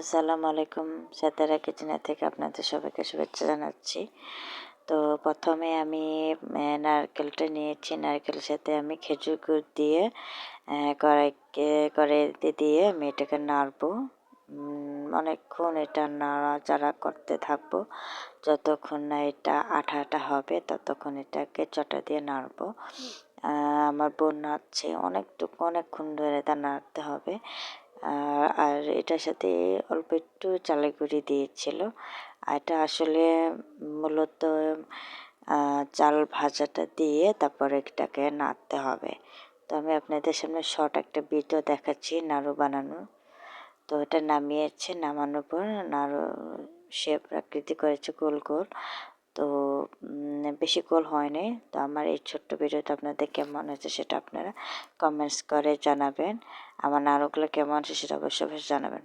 আসসালামু আলাইকুম সাতারা কিচেনা থেকে আপনাদের সবাইকে শুভেচ্ছা জানাচ্ছি। তো প্রথমে আমি নারকেলটা নিয়েছি। নারকেলের সাথে আমি খেজুর গুড় দিয়ে কড়াইকে, কড়াইতে দিয়ে আমি এটাকে নাড়বো। অনেকক্ষণ এটা নাড়াচাড়া করতে থাকব। যতক্ষণ না এটা আঠা আঠা হবে, ততক্ষণ এটাকে চটা দিয়ে নাড়বো। আমার বোন নাড়ছে। অনেকটুকু, অনেকক্ষণ ধরে এটা নাড়তে হবে। আর এটার সাথে অল্প একটু চালের গুঁড়ি দিয়েছিল। এটা আসলে মূলত চাল ভাজাটা দিয়ে তারপরে এটাকে নাড়তে হবে। তো আমি আপনাদের সামনে শর্ট একটা ভিডিও দেখাচ্ছি নাড়ু বানানো। তো এটা নামিয়েছে, নামানোর পর নাড়ু শেপ আকৃতি করেছে গোল গোল। তো বেশি গোল হয়নি। তো আমার এই ছোট্ট ভিডিওতে আপনাদের কেমন হয়েছে সেটা আপনারা কমেন্টস করে জানাবেন। আমার নাড়ুগুলো কেমন হয়েছে সেটা অবশ্যই জানাবেন।